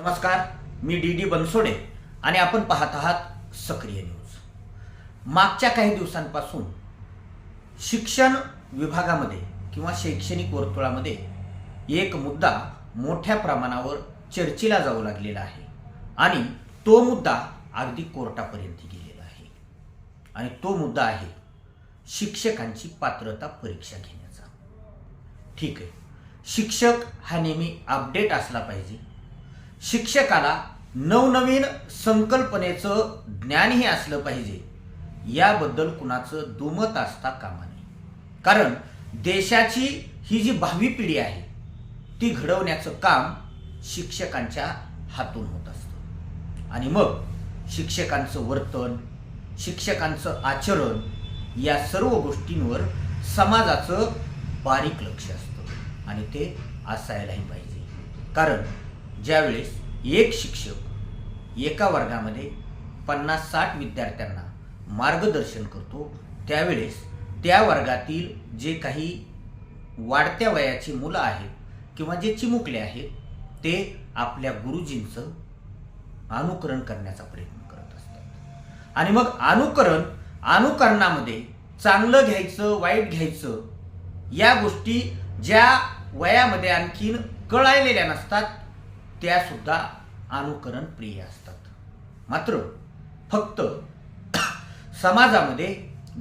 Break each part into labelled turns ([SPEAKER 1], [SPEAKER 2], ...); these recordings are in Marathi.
[SPEAKER 1] नमस्कार मी डी डी बनसोडे आणि आपण पाहत आहात सक्रिय न्यूज. मागच्या काही दिवसांपासून शिक्षण विभागामध्ये किंवा शैक्षणिक वर्तुळामध्ये एक मुद्दा मोठ्या प्रमाणावर चर्चेला जाऊ लागलेला आहे आणि तो मुद्दा अगदी कोर्टापर्यंत गेलेला आहे. आणि तो मुद्दा आहे शिक्षकांची पात्रता परीक्षा घेण्याचा. ठीक आहे शिक्षक हा नेहमी अपडेट असला पाहिजे. शिक्षकाला नवनवीन संकल्पनेचं ज्ञानही असलं पाहिजे. याबद्दल कुणाचं दुमत असता कामा नये. कारण देशाची ही जी भावी पिढी आहे ती घडवण्याचं काम शिक्षकांच्या हातून होत असतं. आणि मग शिक्षकांचं वर्तन शिक्षकांचं आचरण या सर्व गोष्टींवर समाजाचं बारीक लक्ष असतं. आणि ते असायलाही पाहिजे. कारण ज्यावेळेस एक शिक्षक एका वर्गामध्ये पन्नास साठ विद्यार्थ्यांना मार्गदर्शन करतो त्यावेळेस त्या वर्गातील जे काही वाढत्या वयाची मुलं आहेत किंवा जे चिमुकले आहेत ते आपल्या गुरुजींचं अनुकरण करण्याचा प्रयत्न करत असतात. आणि मग अनुकरण अनुकरणामध्ये चांगलं घ्यायचं वाईट घ्यायचं या गोष्टी ज्या वयामध्ये आणखीन कळायलेल्या नसतात त्यासुद्धा अनुकरण प्रिय असतात. मात्र फक्त समाजामध्ये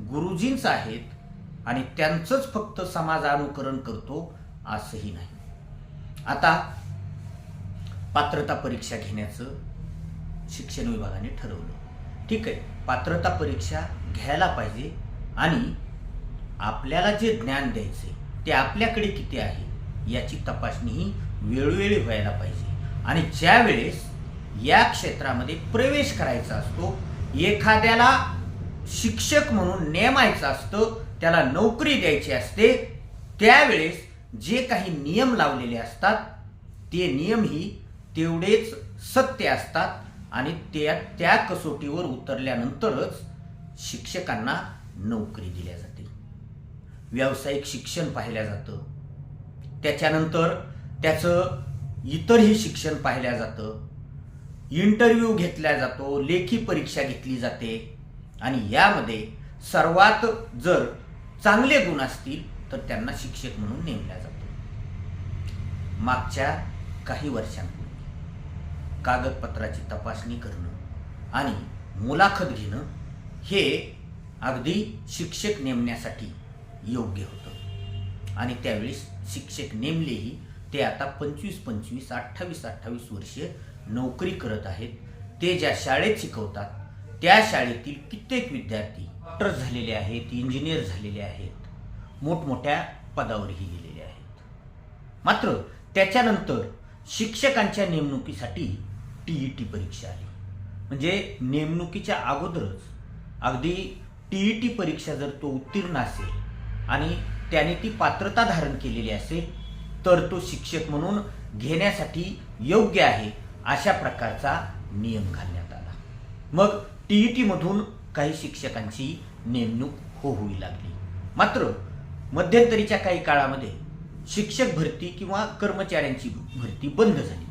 [SPEAKER 1] गुरुजींच आहेत आणि त्यांचंच फक्त समाज अनुकरण करतो असंही नाही. आता पात्रता परीक्षा घेण्याचं शिक्षण विभागाने ठरवलं. ठीक आहे पात्रता परीक्षा घ्यायला पाहिजे आणि आपल्याला जे ज्ञान द्यायचे ते आपल्याकडे किती आहे याची तपासणी ही वेळोवेळी व्हायला पाहिजे. आणि ज्या वेळेस या क्षेत्रामध्ये प्रवेश करायचा असतो एखाद्याला शिक्षक म्हणून नेमायचं असतं त्याला नोकरी द्यायची असते त्यावेळेस जे काही नियम लावलेले असतात ते नियमही तेवढेच सत्य असतात आणि त्या त्या कसोटीवर उतरल्यानंतरच शिक्षकांना नोकरी दिल्या जाते. व्यावसायिक शिक्षण पाहिलं जातं. त्याच्यानंतर त्याचं इतरही शिक्षण पाहिलं जातं इंटरव्ह्यू घेतला जातो लेखी परीक्षा घेतली जाते आणि यामध्ये सर्वात जर चांगले गुण असतील तर त्यांना शिक्षक म्हणून नेमल्या जातो. मागच्या काही वर्षांपूर्वी कागदपत्राची तपासणी करणं आणि मुलाखत घेणं हे अगदी शिक्षक नेमण्यासाठी योग्य होतं आणि त्यावेळेस शिक्षक नेमलेही ते आता पंचवीस पंचवीस अठ्ठावीस अठ्ठावीस वर्षे नोकरी करत आहेत. ते ज्या शाळेत शिकवतात त्या शाळेतील कित्येक विद्यार्थी डॉक्टर झालेले आहेत इंजिनियर झालेले आहेत. मोठमोठ्या पदावरही गेलेले आहेत. मात्र त्याच्यानंतर शिक्षकांच्या नेमणुकीसाठी टी ई टी परीक्षा आली. म्हणजे नेमणुकीच्या अगोदरच. अगदी टी ई टी परीक्षा जर तो उत्तीर्ण असेल आणि त्याने ती पात्रता धारण केलेली असेल तर तो शिक्षक म्हणून घेण्यासाठी योग्य आहे अशा प्रकारचा नियम घालण्यात आला. मग टी ई टीमधून काही शिक्षकांची नेमणूक हो होऊ लागली. मात्र मध्यंतरीच्या काही काळामध्ये शिक्षक भरती किंवा कर्मचाऱ्यांची भरती बंद झाली.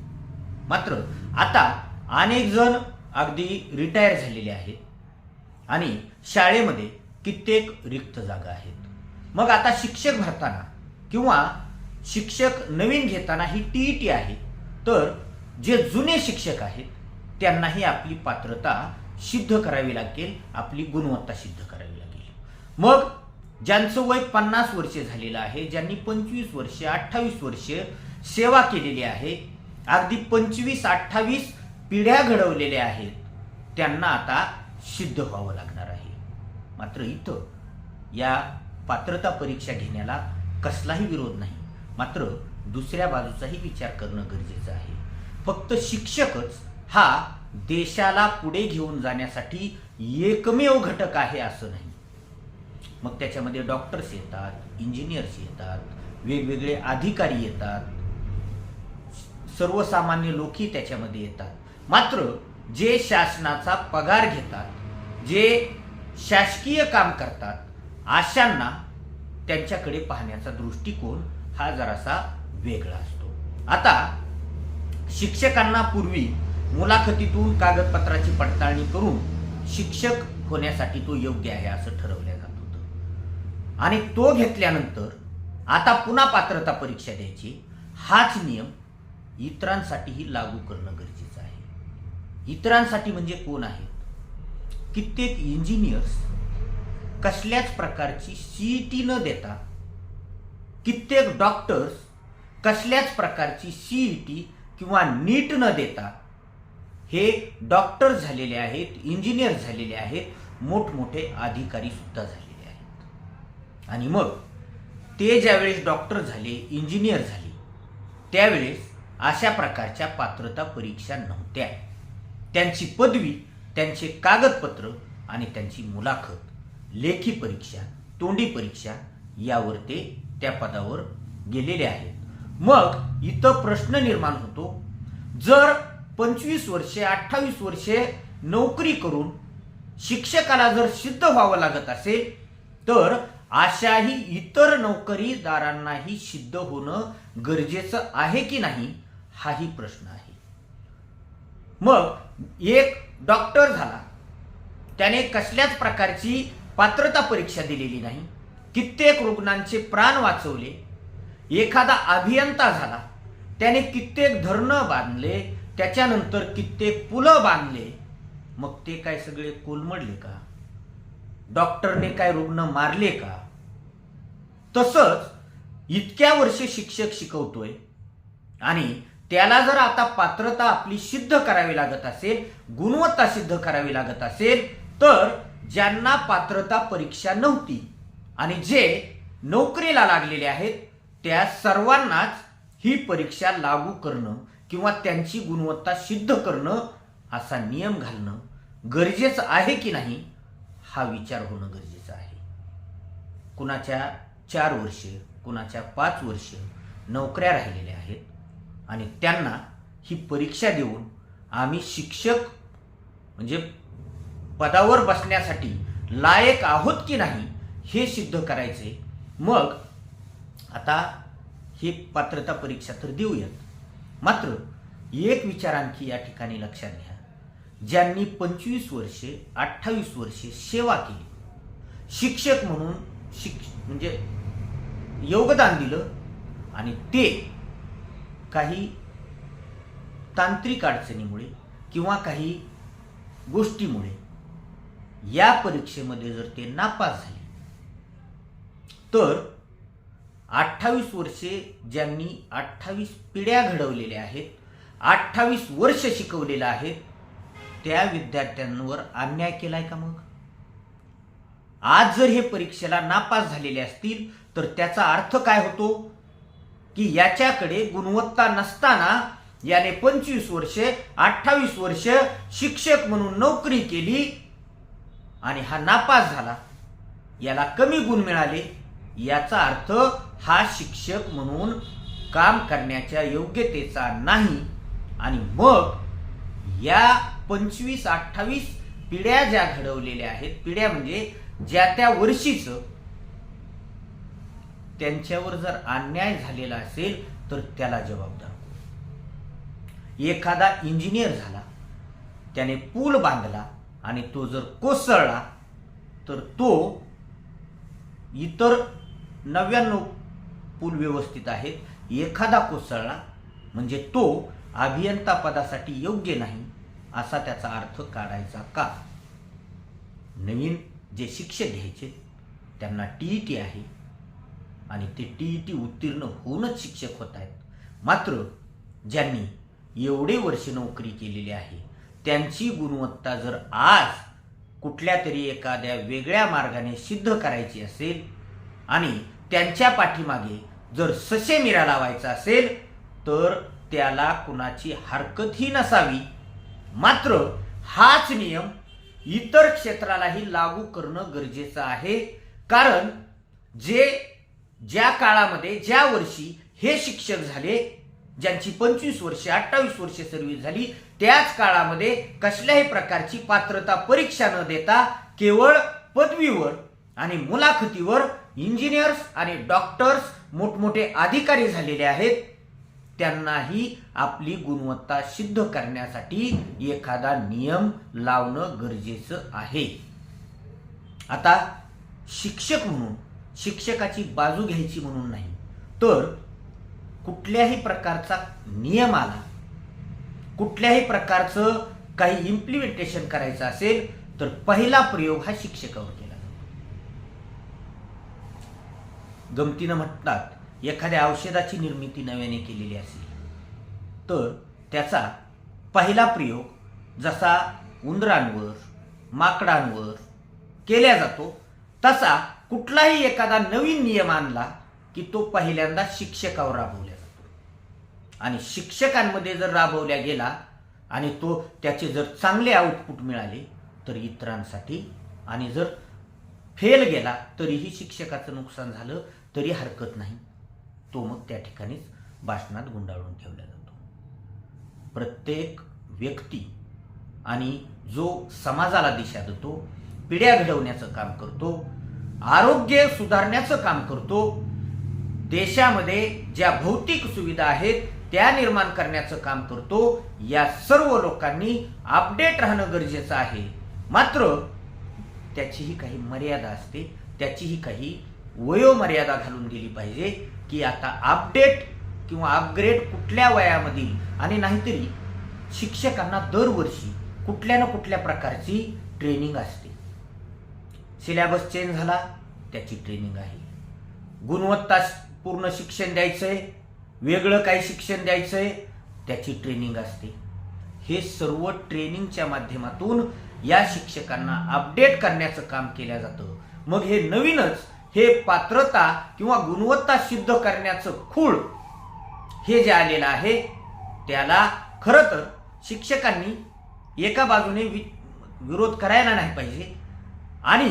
[SPEAKER 1] मात्र आता अनेक जण अगदी रिटायर झालेले आहेत आणि शाळेमध्ये कित्येक रिक्त जागा आहेत. मग आता शिक्षक भरताना किंवा शिक्षक नवीन घेताना ही टी ई टी आहे. तर जे जुने शिक्षक आहेत त्यांनाही आपली पात्रता सिद्ध करावी लागेल आपली गुणवत्ता सिद्ध करावी लागेल. मग ज्यांचं वय पन्नास वर्षे झालेलं आहे ज्यांनी पंचवीस वर्षे अठ्ठावीस वर्षे सेवा केलेली आहे अगदी पंचवीस अठ्ठावीस पिढ्या घडवलेल्या आहेत त्यांना आता सिद्ध व्हावं लागणार आहे. मात्र इथं या पात्रता परीक्षा घेण्याला कसलाही विरोध नाही. मात्र दुसऱ्या बाजूचाही विचार करणं गरजेचं आहे. फक्त शिक्षकच हा देशाला पुढे घेऊन जाण्यासाठी एकमेव घटक आहे असं नाही. मग त्याच्यामध्ये डॉक्टर्स येतात इंजिनियर्स येतात वेगवेगळे अधिकारी येतात. सर्वसामान्य लोकही त्याच्यामध्ये येतात. मात्र जे शासनाचा पगार घेतात जे शासकीय काम करतात अशांना त्यांच्याकडे पाहण्याचा दृष्टिकोन हा जरासा वेगळा असतो. आता शिक्षकांना पूर्वी मुलाखतीतून कागदपत्राची पडताळणी करून शिक्षक होण्यासाठी तो योग्य आहे असं ठरवलं जात होतं. आणि तो घेतल्यानंतर आता पुन्हा पात्रता परीक्षा द्यायची. हाच नियम इतरांसाठीही लागू करणं गरजेचं आहे. इतरांसाठी म्हणजे कोण आहेत कित्येक इंजिनियर्स कसल्याच प्रकारची सीईटी न देता कित्येक डॉक्टर्स कसल्याच प्रकारची सीईटी किंवा नीट न देता हे डॉक्टर झालेले आहेत इंजिनियर झालेले आहेत मोठमोठे अधिकारी सुद्धा झालेले आहेत. आणि मग ते ज्यावेळेस डॉक्टर झाले इंजिनियर झाले त्यावेळेस अशा प्रकारच्या पात्रता परीक्षा नव्हत्या. त्यांची पदवी त्यांचे कागदपत्र आणि त्यांची मुलाखत लेखी परीक्षा तोंडी परीक्षा यावर ते त्या पदावर गेलेले आहेत. मग इथं प्रश्न निर्माण होतो जर पंचवीस वर्षे अठ्ठावीस वर्षे नोकरी करून शिक्षकाला जर सिद्ध व्हावं लागत असेल तर अशाही इतर नोकरीदारांनाही सिद्ध होणं गरजेचं आहे की नाही हाही प्रश्न आहे. मग एक डॉक्टर झाला. त्याने कसल्याच प्रकारची पात्रता परीक्षा दिलेली नाही. कित्येक रुग्णांचे प्राण वाचवले एखादा अभियंता झाला त्याने कित्येक धरणं बांधले त्याच्यानंतर कित्येक पुलं बांधले मग ते काय सगळे कोलमडले का? डॉक्टरने काय रुग्ण मारले का? तसंच इतक्या वर्ष शिक्षक शिकवतोय आणि त्याला जर आता पात्रता आपली सिद्ध करावी लागत असेल गुणवत्ता सिद्ध करावी लागत असेल तर ज्यांना पात्रता परीक्षा नव्हती आणि जे नोकरीला लागलेले आहेत त्या सर्वांनाच ही परीक्षा लागू करणं किंवा त्यांची गुणवत्ता सिद्ध करणं असा नियम घालणं गरजेचं आहे की नाही हा विचार होणं गरजेचं आहे. कुणाच्या चार वर्ष कुणाच्या पाच वर्ष नोकऱ्या राहिलेल्या आहेत आणि त्यांना ही परीक्षा देऊन आम्ही शिक्षक म्हणजे पदावर बसण्यासाठी लायक आहोत की नाही हे सिद्ध करायचे मग आता ही पात्रता परीक्षा तर देऊयात. मात्र एक विचार आणखी या ठिकाणी लक्षात घ्या. ज्यांनी पंचवीस वर्षे अठ्ठावीस वर्षे सेवा केली. शिक्षक म्हणून शिक म्हणजे योगदान दिलं आणि ते काही तांत्रिक अडचणीमुळे किंवा काही गोष्टीमुळे या परीक्षेमध्ये जर ते नापास झाले तर अठ्ठावीस वर्षे ज्यांनी अठ्ठावीस पिढ्या घडवलेल्या आहेत अठ्ठावीस वर्ष शिकवलेलं आहे त्या विद्यार्थ्यांवर अन्याय केलाय का मग? आज जर हे परीक्षेला नापास झालेले असतील तर त्याचा अर्थ काय होतो? की याच्याकडे गुणवत्ता नसताना याने पंचवीस वर्षे अठ्ठावीस वर्ष शिक्षक म्हणून नोकरी केली आणि हा नापास झाला. याला कमी गुण मिळाले. याचा अर्थ हा शिक्षक म्हणून काम करण्याच्या योग्यतेचा नाही. आणि मग या पंचवीस अठ्ठावीस पिढ्या ज्या घडवलेल्या आहेत पिढ्या म्हणजे ज्या त्या वर्षीच त्यांच्यावर जर अन्याय झालेला असेल तर त्याला जबाबदार एखादा इंजिनियर झाला त्याने पूल बांधला आणि तो जर कोसळला तर तो इतर नव्याण्णव पूल व्यवस्थित आहेत. एखादा कोसळला म्हणजे तो अभियंता पदासाठी योग्य नाही असा त्याचा अर्थ काढायचा का? नवीन जे शिक्षक घ्यायचे त्यांना टी टी आहे आणि ते टी ई टी उत्तीर्ण होऊनच शिक्षक होत आहेत. मात्र ज्यांनी एवढे वर्ष नोकरी केलेली आहे त्यांची गुणवत्ता जर आज कुठल्या तरी एखाद्या वेगळ्या मार्गाने सिद्ध करायची असेल आणि त्यांच्या पाठीमागे जर सशे मिरा लावायचा असेल तर त्याला कुणाची हरकतही नसावी. मात्र हाच नियम इतर क्षेत्रालाही लागू करणं गरजेचं आहे. कारण जे ज्या काळामध्ये ज्या वर्षी हे शिक्षक झाले ज्यांची पंचवीस वर्षे अठ्ठावीस वर्षे सर्व्हिस झाली त्याच काळामध्ये कसल्याही प्रकारची पात्रता परीक्षा न देता केवळ पदवीवर आणि मुलाखतीवर इंजिनियर्स आणि डॉक्टर्स मोठमोठे अधिकारी झालेले आहेत. त्यांनाही आपली गुणवत्ता सिद्ध करण्यासाठी एखादा नियम लावणं गरजेचं आहे. आता शिक्षक म्हणून शिक्षकाची बाजू घ्यायची म्हणून नाही तर कुठल्याही प्रकारचा नियम आला कुठल्याही प्रकारचं काही इम्प्लिमेंटेशन करायचं असेल तर पहिला प्रयोग हा शिक्षकावर केला जातो गमतीनं म्हणतात एखाद्या औषधाची निर्मिती नव्याने केलेली असेल. तर त्याचा पहिला प्रयोग जसा उंदरांवर माकडांवर केला जातो तसा कुठलाही एखादा नवीन नियम आणला की तो पहिल्यांदा शिक्षकावर राबवला जातो. आणि शिक्षकांमध्ये जर राबवल्या गेला आणि तो त्याचे जर चांगले आउटपुट मिळाले तर इतरांसाठी आणि जर फेल गेला तरीही शिक्षकाचं नुकसान झालं तरी हरकत नाही. तो मग त्या ठिकाणीच भाषणात गुंडाळून ठेवला जातो. प्रत्येक व्यक्ती आणि जो समाजाला दिशा देतो पिढ्या घडवण्याचं काम करतो आरोग्य सुधारण्याचं काम करतो देशामध्ये ज्या भौतिक सुविधा आहेत त्या निर्माण करण्याचं काम करतो या सर्व लोकांनी अपडेट राहणं गरजेचं आहे. मात्र त्याचीही काही मर्यादा असते त्याचीही काही वयोमर्यादा घालून दिली पाहिजे की आता अपडेट किंवा अपग्रेड कुठल्या वयामधील आणि नाहीतरी शिक्षकांना दरवर्षी कुठल्या ना कुठल्या प्रकारची ट्रेनिंग असते. सिलेबस चेंज झाला त्याची ट्रेनिंग आहे. गुणवत्ता पूर्ण शिक्षण द्यायचंय वेगळं काही शिक्षण द्यायचंय त्याची ट्रेनिंग असते. हे सर्व ट्रेनिंगच्या माध्यमातून या शिक्षकांना अपडेट करण्याचं काम केलं जातं. मग हे नवीनच हे पात्रता किंवा गुणवत्ता सिद्ध करण्याचं खूळ हे जे आलेलं आहे त्याला खरं तर शिक्षकांनी एका बाजूने वि विरोध करायला नाही पाहिजे आणि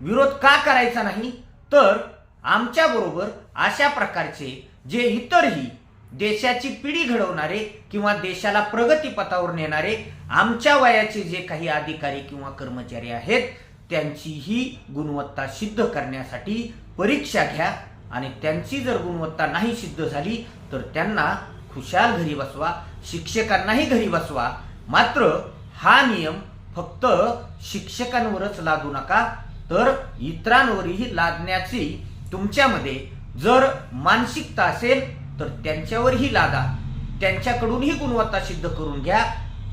[SPEAKER 1] विरोध का करायचा नाही तर आमच्याबरोबर अशा प्रकारचे जे इतरही देशाची पिढी घडवणारे किंवा देशाला प्रगतीपथावर नेणारे आमच्या वयाचे जे काही अधिकारी किंवा कर्मचारी आहेत त्यांचीही गुणवत्ता सिद्ध करण्यासाठी परीक्षा घ्या आणि त्यांची जर गुणवत्ता नाही सिद्ध झाली तर त्यांना खुशाल घरी बसवा शिक्षकांनाही घरी बसवा. मात्र हा नियम फक्त शिक्षकांवरच लादू नका तर इतरांवरही लादण्याची तुमच्यामध्ये जर मानसिकता असेल तर त्यांच्यावरही लादा. त्यांच्याकडूनही गुणवत्ता सिद्ध करून घ्या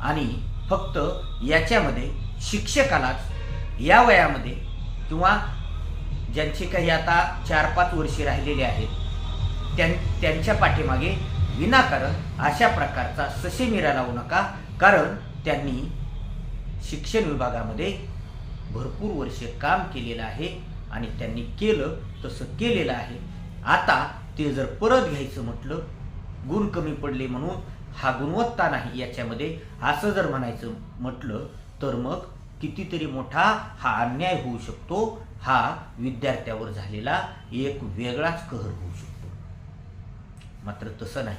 [SPEAKER 1] आणि फक्त याच्यामध्ये शिक्षकालाच या वयामध्ये किंवा ज्यांचे काही आता चार पाच वर्षे राहिलेले आहेत त्यां त्यांच्या पाठीमागे विनाकारण अशा प्रकारचा ससेमिरा लावू नका कारण त्यांनी शिक्षण विभागामध्ये भरपूर वर्ष काम केलेलं आहे आणि त्यांनी केलं तसं केलेलं आहे. आता ते जर परत घ्यायचं म्हटलं गुण कमी पडले म्हणून हा गुणवत्ता नाही याच्यामध्ये असं जर म्हणायचं म्हटलं तर मग कितीतरी मोठा हा अन्याय होऊ शकतो हा विद्यार्थ्यावर झालेला एक वेगळाच कहर होऊ शकतो. मात्र तसं नाही.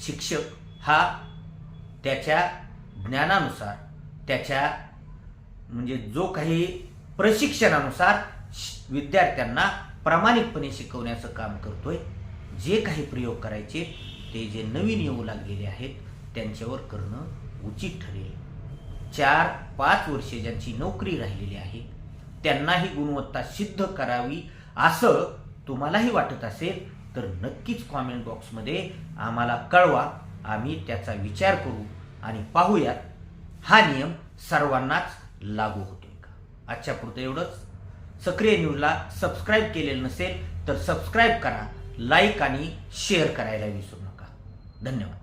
[SPEAKER 1] शिक्षक हा त्याच्या ज्ञानानुसार त्याच्या म्हणजे जो काही प्रशिक्षणानुसार श- विद्यार्थ्यांना प्रामाणिकपणे शिकवण्याचं काम करतोय जे काही प्रयोग करायचे ते जे नवीन येऊ लागलेले आहेत त्यांच्यावर करणं उचित ठरेल. चार पाच वर्षे ज्यांची नोकरी राहिलेली आहे त्यांनाही गुणवत्ता सिद्ध करावी असं तुम्हालाही वाटत असेल तर नक्कीच कॉमेंट बॉक्समध्ये आम्हाला कळवा. आम्ही त्याचा विचार करू आणि पाहूयात हा नियम सर्वांनाच लागू होतोय का? आजच्या पुरतं एवढंच. सक्रिय न्यूजला सबस्क्राईब केलेलं नसेल तर सबस्क्राईब करा लाईक आणि शेअर करायला विसरू नका. धन्यवाद.